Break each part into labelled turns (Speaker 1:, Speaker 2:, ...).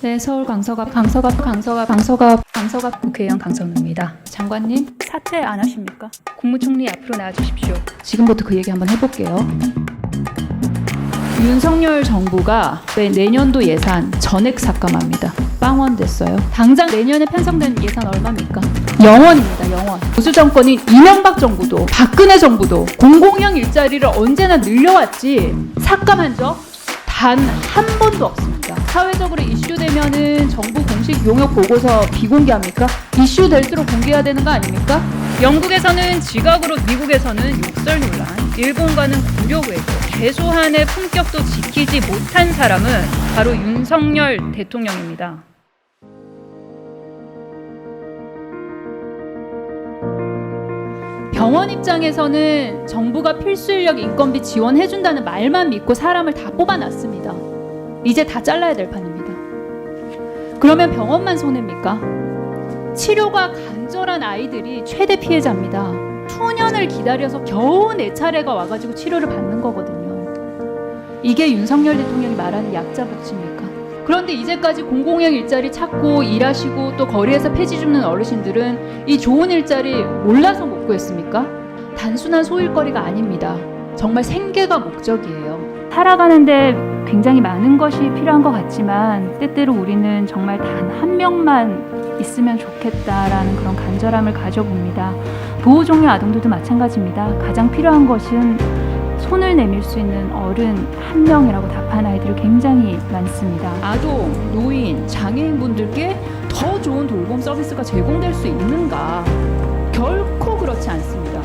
Speaker 1: 네, 서울 강서갑 강서갑 강서갑 강서갑 강서갑 국회의원 강선우입니다. 장관님 사퇴 안 하십니까? 국무총리 앞으로 나와주십시오. 지금부터 그 얘기 한번 해볼게요. 윤석열 정부가 왜 내년도 예산 전액 삭감합니다. 빵원됐어요. 당장 내년에 편성된 예산 얼마입니까? 영원입니다. 영원. 보수 정권인 이명박 정부도 박근혜 정부도 공공형 일자리를 언제나 늘려왔지 삭감한 적 단 한 번도 없습니다. 사회적으로 이슈되면은 정부 공식 용역 보고서 비공개합니까? 이슈될수록 공개해야 되는 거 아닙니까? 영국에서는 지각으로 미국에서는 욕설 논란, 일본과는 구력 외교, 최소한의 품격도 지키지 못한 사람은 바로 윤석열 대통령입니다. 병원 입장에서는 정부가 필수 인력 인건비 지원해준다는 말만 믿고 사람을 다 뽑아놨습니다. 이제 다 잘라야 될 판입니다. 그러면 병원만 손해입니까? 치료가 간절한 아이들이 최대 피해자입니다. 수년을 기다려서 겨우 내 차례가 와가지고 치료를 받는 거거든요. 이게 윤석열 대통령이 말하는 약자 복지입니까? 그런데 이제까지 공공형 일자리 찾고 일하시고 또 거리에서 폐지 줍는 어르신들은 이 좋은 일자리 몰라서 못 구했습니까? 단순한 소일거리가 아닙니다. 정말 생계가 목적이에요. 살아가는데 굉장히 많은 것이 필요한 것 같지만 때때로 우리는 정말 단 한 명만 있으면 좋겠다라는 그런 간절함을 가져봅니다. 보호 종료 아동들도 마찬가지입니다. 가장 필요한 것은 손을 내밀 수 있는 어른 한 명이라고 답한 아이들이 굉장히 많습니다. 아동, 노인, 장애인분들께 더 좋은 돌봄 서비스가 제공될 수 있는가? 결코 그렇지 않습니다.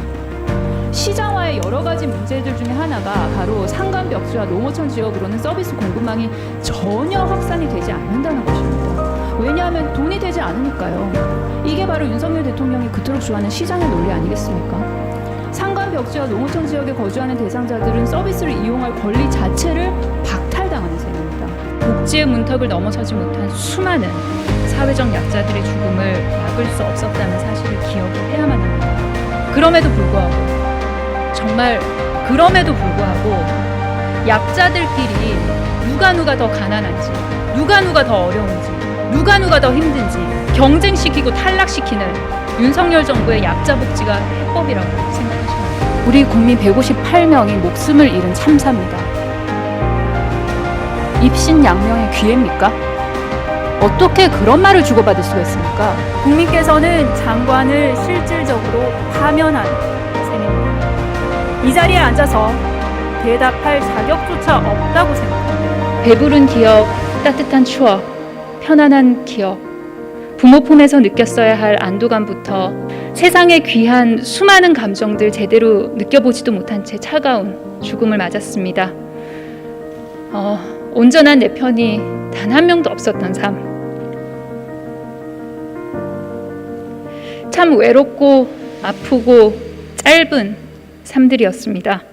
Speaker 1: 시장화의 여러 가지 문제들 중에 하나가 바로 상간벽지와 농어촌 지역으로는 서비스 공급망이 전혀 확산이 되지 않는다는 것입니다. 왜냐하면 돈이 되지 않으니까요. 이게 바로 윤석열 대통령이 그토록 좋아하는 시장의 논리 아니겠습니까? 상간 벽지와 농어촌 지역에 거주하는 대상자들은 서비스를 이용할 권리 자체를 박탈당하는 셈입니다. 복지의 문턱을 넘어서지 못한 수많은 사회적 약자들의 죽음을 막을 수 없었다는 사실을 기억을 해야만 합니다. 그럼에도 불구하고 정말 그럼에도 불구하고 약자들끼리 누가 누가 더 가난한지 누가 누가 더 어려운지 누가 누가 더 힘든지 경쟁시키고 탈락시키는 윤석열 정부의 약자 복지가 해법이라고 생각하십니까? 우리 국민 158명이 목숨을 잃은 참사입니다. 입신양명의 기회입니까? 어떻게 그런 말을 주고받을 수가 있습니까? 국민께서는 장관을 실질적으로 파면한 셈입니다. 이 자리에 앉아서 대답할 자격조차 없다고 생각합니다. 배부른 기억, 따뜻한 추억, 편안한 기억, 부모 품에서 느꼈어야 할 안도감부터 세상에 귀한 수많은 감정들 제대로 느껴보지도 못한 채 차가운 죽음을 맞았습니다. 어, 온전한 내 편이 단 한 명도 없었던 삶. 참 외롭고 아프고 짧은 삶들이었습니다.